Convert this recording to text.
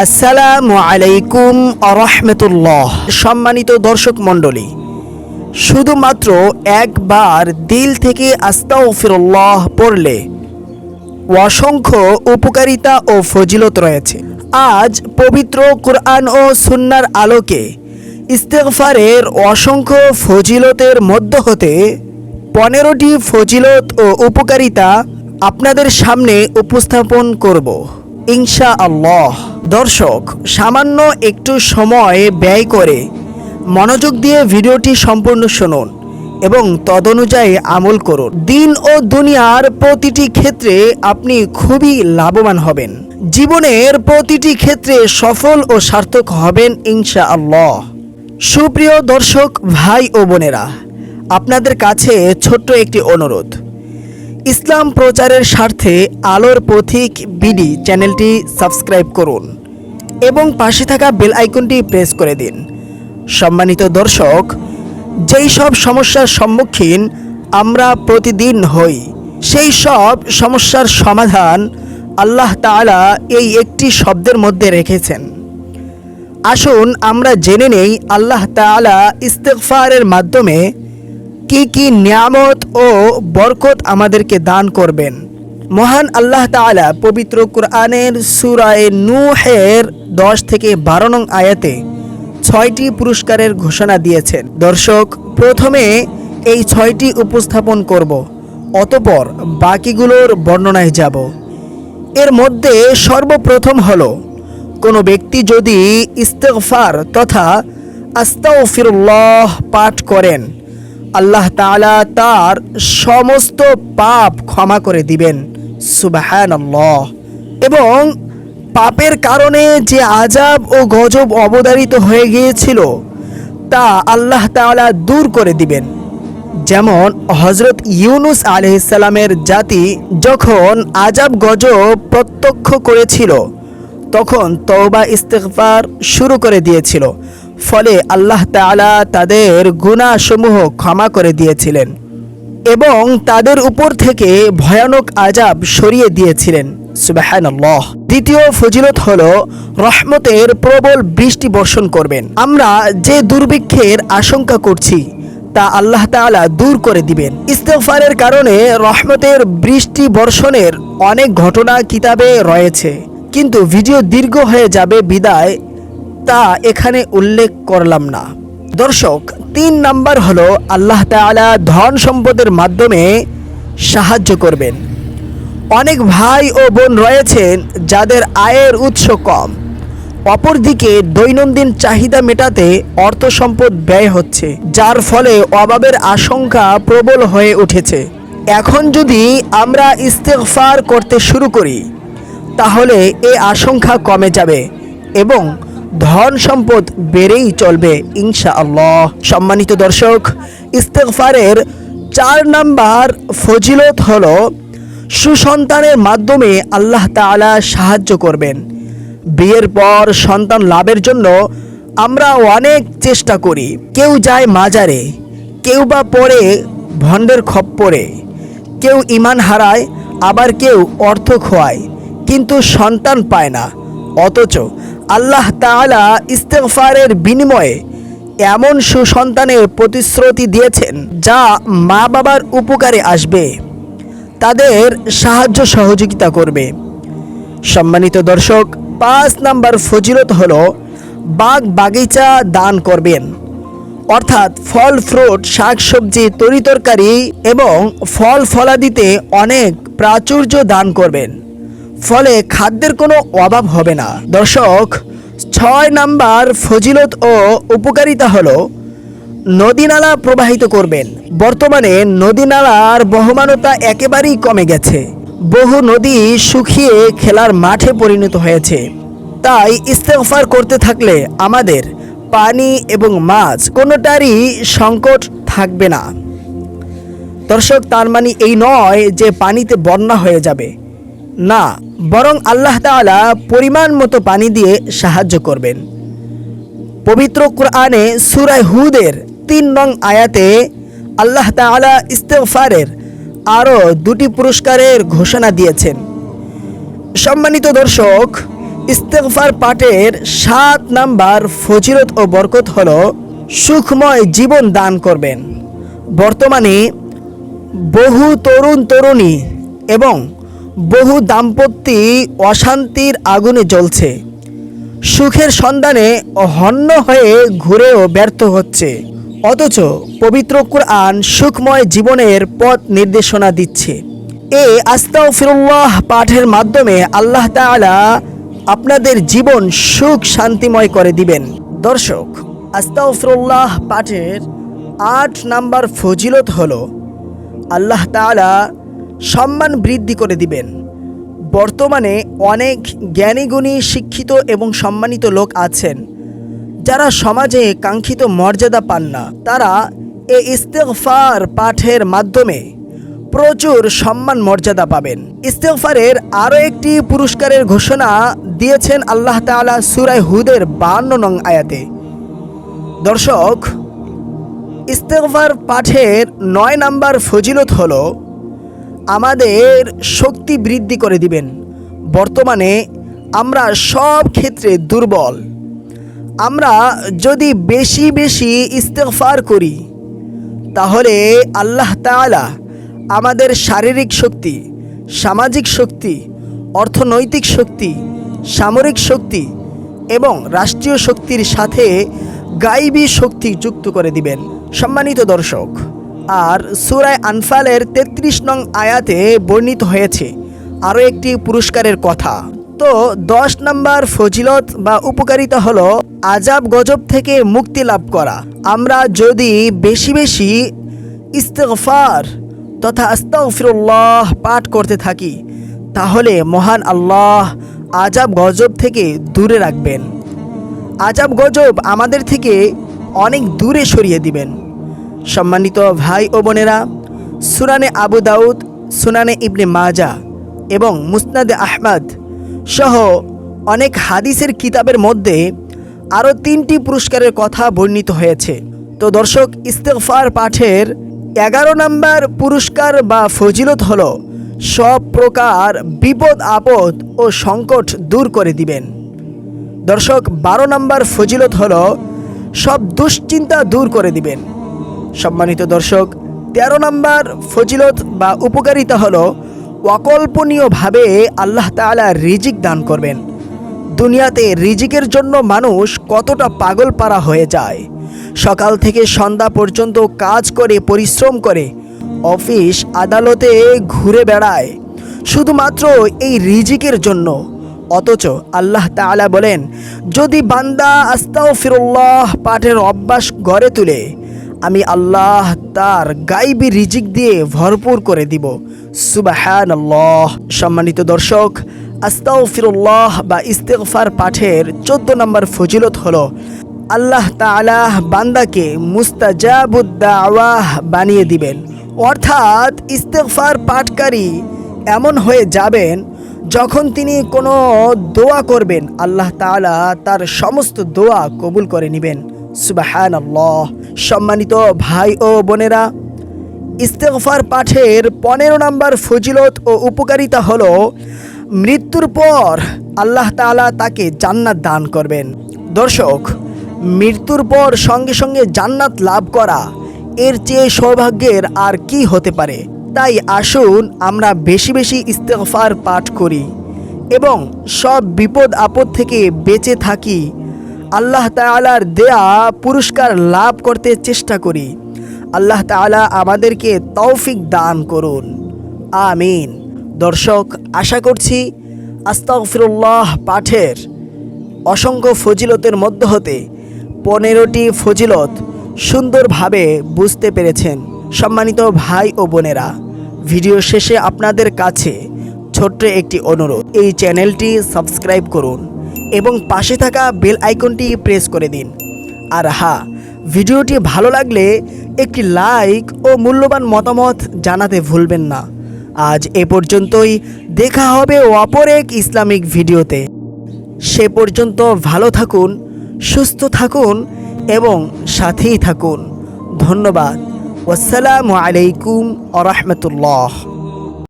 আসসালামু আলাইকুম আরহামতুল্লাহ। সম্মানিত দর্শক মণ্ডলী, শুধুমাত্র একবার দিল থেকে আস্তাগফিরুল্লাহ পড়লে অসংখ্য উপকারিতা ও ফজিলত রয়েছে। আজ পবিত্র কোরআন ও সুন্নার আলোকে ইস্তেগফারের অসংখ্য ফজিলতের মধ্য হতে পনেরোটি ফজিলত ও উপকারিতা আপনাদের সামনে উপস্থাপন করব। ইনশা আল্লাহ দর্শক, সামান্য একটু সময় ব্যয় করে মনোযোগ দিয়ে ভিডিওটি সম্পূর্ণ শুনুন এবং তদনুযায়ী আমল করুন। দিন ও দুনিয়ার প্রতিটি ক্ষেত্রে আপনি খুবই লাভবান হবেন। জীবনের প্রতিটি ক্ষেত্রে সফল ও সার্থক হবেন ইনশা আল্লাহ সুপ্রিয় দর্শক, ভাই ও বোনেরা, আপনাদের কাছে ছোট্ট একটি অনুরোধ। ইসলাম প্রচারের স্বার্থে আলোর পথিক বিডি চ্যানেলটি সাবস্ক্রাইব করুন এবং পাশে থাকা বেল আইকনটি প্রেস করে দিন। সম্মানিত দর্শক, যেই সব সমস্যার সম্মুখীন আমরা প্রতিদিন হই, সেই সব সমস্যার সমাধান আল্লাহ তাআলা এই একটি শব্দের মধ্যে রেখেছেন। আসুন আমরা জেনে নেই আল্লাহ তাআলা ইস্তেগফারের মাধ্যমে কি কি নিয়ামত ও বরকত আমাদেরকে দান করবেন? মহান আল্লাহ তাআলা পবিত্র কুরআনের সূরায়ে নূহের দশ থেকে বারো নং আয়াতে ছয়টি পুরস্কারের ঘোষণা দিয়েছেন। দর্শক, প্রথমে এই ছয়টি উপস্থাপন করব, অতপর বাকিগুলোর বর্ণনায় যাব। এর মধ্যে সর্বপ্রথম হল, কোনো ব্যক্তি যদি ইস্তেগফার তথা আস্তাগফিরুল্লাহ পাঠ করেন আল্লাহ তাআলা তার সমস্ত পাপ ক্ষমা করে দিবেন। সুবহানাল্লাহ। এবং পাপের কারণে যে আজাব ও গজব অবদারিত হয়ে গিয়েছিল, তা আল্লাহ তাআলা দূর করে দিবেন। যেমন হজরত ইউনুস আলহিসাল্লামের জাতি যখন আজাব গজব প্রত্যক্ষ করেছিল, তখন তওবা, ইস্তেগফার শুরু করে দিয়েছিল। ফলে আল্লাহ তাআলা তাদের গুনাহসমূহ ক্ষমা করে দিয়েছিলেন এবং তাদের উপর থেকে ভয়ানক আজাব সরিয়ে দিয়েছিলেন। সুবাহানাল্লাহ। দ্বিতীয় ফজিলত হল রহমতের প্রবল বৃষ্টি বর্ষণ করবেন। আমরা যে দুর্ভিক্ষের আশঙ্কা করছি, তা আল্লাহ তাআলা দূর করে দিবেন। ইস্তেগফারের কারণে রহমতের বৃষ্টি বর্ষণের অনেক ঘটনা কিতাবে রয়েছে। কিন্তু ভিডিও দীর্ঘ হয়ে যাবে বিদায়। তা এখানে উল্লেখ করলাম না। দর্শক, তিন নাম্বার হলো আল্লাহ তাআলা ধন সম্পদের মাধ্যমে সাহায্য করবেন। অনেক ভাই ও বোন রয়েছেন যাদের আয়ের উৎস কম। অপরদিকে দৈনন্দিন চাহিদা মেটাতে অর্থ সম্পদ ব্যয় হচ্ছে, যার ফলে অভাবের আশঙ্কা প্রবল হয়ে উঠেছে। এখন যদি আমরা ইস্তেগফার করতে শুরু করি, তাহলে এ আশঙ্কা কমে যাবে এবং ধন সম্পদ বেড়েই চলবে ইনশা আল্লাহ সম্মানিত দর্শক, ইস্তেগফারের চার নাম্বার ফজিলত হলো, সুসন্তানের মাধ্যমে আল্লাহ তাআলা সাহায্য করবেন। বিয়ের পর সন্তান লাভের জন্য আমরা অনেক চেষ্টা করি। কেউ যায় মাজারে, কেউ বা পড়ে ভণ্ডের খপ্পরে কেউ ইমান হারায়, আবার কেউ অর্থ খোয়ায়, কিন্তু সন্তান পায় না। অথচ আল্লাহ তাআলা ইস্তেগফারের বিনিময়ে এমন সুসন্তানের প্রতিশ্রুতি দিয়েছেন যা মা বাবার উপকারে আসবে। তাদের সাহায্য সহযোগিতা করবে। সম্মানিত দর্শক, পাঁচ নাম্বার ফজিলত হলো বাগ বাগিচা দান করবেন। অর্থাৎ ফল, ফ্রুট, শাকসবজি তরিতরকারি এবং ফল ফলাদিতে অনেক প্রাচুর্য দান করবেন। ফলে খাদ্যের কোনো অভাব হবে না। দর্শক, ছয় নাম্বার ফজিলত ও উপকারিতা হলো নদীনালা প্রবাহিত করবেন। বর্তমানে নদীনালার বহমানতা একেবারেই কমে গেছে। বহু নদী শুকিয়ে খেলার মাঠে পরিণত হয়েছে। তাই ইস্তেগফার করতে থাকলে আমাদের পানি এবং মাছ কোনোটারই সংকট থাকবে না। দর্শক, তার মানে এই নয় যে পানিতে বন্যা হয়ে যাবে। না, বরং আল্লাহ তাআলা পরিমাণ মতো পানি দিয়ে সাহায্য করবেন। পবিত্র কোরআনে সুরায় হুদের তিন নং আয়াতে আল্লাহ তাআলা ইস্তেগফারের আরও দুটি পুরস্কারের ঘোষণা দিয়েছেন। সম্মানিত দর্শক, ইস্তেগফার পাঠের সাত নাম্বার ফজিরত ও বরকত হল সুখময় জীবন দান করবেন। বর্তমানে বহু তরুণ তরুণী এবং বহু দাম্পত্যি অশান্তির আগুনে জ্বলছে। সুখের সন্ধানে হন্য হয়ে ঘুরেও ব্যর্থ হচ্ছে। অথচ পবিত্র কুরআন সুখময় জীবনের পথ নির্দেশনা দিচ্ছে। এ আস্তাও ফিরুল্লাহ পাঠের মাধ্যমে আল্লাহ তাআলা আপনাদের জীবন সুখ শান্তিময় করে দিবেন। দর্শক আস্তাও ফিরুল্লাহ পাঠের আট নাম্বার ফজিলত হল, আল্লাহ তাআলা সম্মান বৃদ্ধি করে দিবেন। বর্তমানে অনেক জ্ঞানীগুণী, শিক্ষিত এবং সম্মানিত লোক আছেন। যারা সমাজে কাঙ্ক্ষিত মর্যাদা পান না। তারা এ ইস্তেগফার পাঠের মাধ্যমে প্রচুর সম্মান মর্যাদা পাবেন। ইস্তেগফারের আরও একটি পুরস্কারের ঘোষণা দিয়েছেন আল্লাহ তাআলা সুরায় হুদের বান্ন নং আয়াতে। দর্শক, ইস্তেগফার পাঠের নয় নাম্বার ফজিলত হলো আমাদের শক্তি বৃদ্ধি করে দিবেন। বর্তমানে আমরা সব ক্ষেত্রে দুর্বল। আমরা যদি বেশি বেশি ইস্তেগফার করি, তাহলে আল্লাহ তাআলা আমাদের শারীরিক শক্তি, সামাজিক শক্তি, অর্থনৈতিক শক্তি, সামরিক শক্তি এবং রাষ্ট্রীয় শক্তির সাথে গাইবী শক্তি যুক্ত করে দিবেন। সম্মানিত দর্শক, আর সুরায় আনফালের তেত্রিশ নং আয়াতে বর্ণিত হয়েছে। আরও একটি পুরস্কারের কথা। তো দশ নম্বর ফজিলত বা উপকারিতা হলো আজাব গজব থেকে মুক্তি লাভ করা। আমরা যদি বেশি বেশি ইস্তেগফার তথা আস্তাগফিরুল্লাহ পাঠ করতে থাকি, তাহলে মহান আল্লাহ আজাব গজব থেকে দূরে রাখবেন। আজাব গজব আমাদের থেকে অনেক দূরে সরিয়ে দিবেন। সম্মানিত ভাই ও বোনেরা সুনানে আবু দাউদ, সুনানে ইবনে মাজা এবং মুসনাদে আহমদ সহ অনেক হাদিসের কিতাবের মধ্যে আরও তিনটি পুরস্কারের কথা বর্ণিত হয়েছে। তো দর্শক, ইস্তেগফার পাঠের এগারো নম্বর পুরস্কার বা ফজিলত হল সব প্রকার বিপদ, আপদ ও সংকট দূর করে দিবেন। দর্শক, বারো নম্বর ফজিলত হল সব দুশ্চিন্তা দূর করে দিবেন। সম্মানিত দর্শক তেরো নম্বর ফজিলত বা উপকারিতা হলো অকল্পনীয়ভাবে আল্লাহ তাআলা রিজিক দান করবেন। দুনিয়াতে রিজিকের জন্য মানুষ কতটা পাগল পারা হয়ে যায়। সকাল থেকে সন্ধ্যা পর্যন্ত কাজ করে, পরিশ্রম করে, অফিস, আদালতে ঘুরে বেড়ায়। শুধুমাত্র এই রিজিকের জন্য। অথচ আল্লাহ তাআলা বলেন, যদি বান্দা আস্তাও ফিরুল্লাহ পাঠের অভ্যাস গড়ে তুলে আমি আল্লাহ তার গাইবি রিজিক দিয়ে ভরপুর করে দিব। সুবাহান সম্মানিত দর্শক আস্তাও ফিরুল্লাহ বা ইস্তেগফার পাঠের চোদ্দ নম্বর ফজিলত হলো, আল্লাহ তাআলা বান্দাকে মুস্তাজাবুদ্দাওয়াহ বানিয়ে দিবেন। অর্থাৎ ইস্তেগফার পাঠকারী এমন হয়ে যাবেন যখন তিনি কোনো দোয়া করবেন। আল্লাহ তাআলা তার সমস্ত দোয়া কবুল করে নেবেন। সুবাহান আল্লাহ সম্মানিত ভাই ও বোনেরা, ইস্তেগফার পাঠের পনেরো নম্বর ফজিলত ও উপকারিতা হলো, মৃত্যুর পর আল্লাহ তাআলা তাকে জান্নাত দান করবেন। দর্শক, মৃত্যুর পর সঙ্গে সঙ্গে জান্নাত লাভ করা, এর চেয়ে সৌভাগ্যের আর কি হতে পারে? তাই আসুন আমরা বেশি বেশি ইস্তেগফার পাঠ করি এবং সব বিপদ আপদ থেকে বেঁচে থাকি আল্লাহ তাআলার দেয়া পুরস্কার লাভ করতে চেষ্টা করি। আল্লাহ তাআলা আমাদেরকে তৌফিক দান করুন। আমিন। দর্শক, আশা করছি আস্তাগফিরুল্লাহ পাঠের অসংখ্য ফজিলতের মধ্য হতে পনেরোটি ফজিলত সুন্দরভাবে বুঝতে পেরেছেন সম্মানিত ভাই ও বোনেরা। ভিডিও শেষে আপনাদের কাছে ছোট্ট একটি অনুরোধ, এই চ্যানেলটি সাবস্ক্রাইব করুন। এবং পাশে থাকা বেল আইকনটি প্রেস করে দিন। আর হ্যাঁ ভিডিওটি ভালো লাগলে একটি লাইক ও মূল্যবান মতামত জানাতে ভুলবেন না। আজ এ পর্যন্তই, দেখা হবে অপর এক ইসলামিক ভিডিওতে। সে পর্যন্ত ভালো থাকুন, সুস্থ থাকুন এবং সাথেই থাকুন। ধন্যবাদ। আসসালামু আলাইকুম আ রহমতুল্লাহ।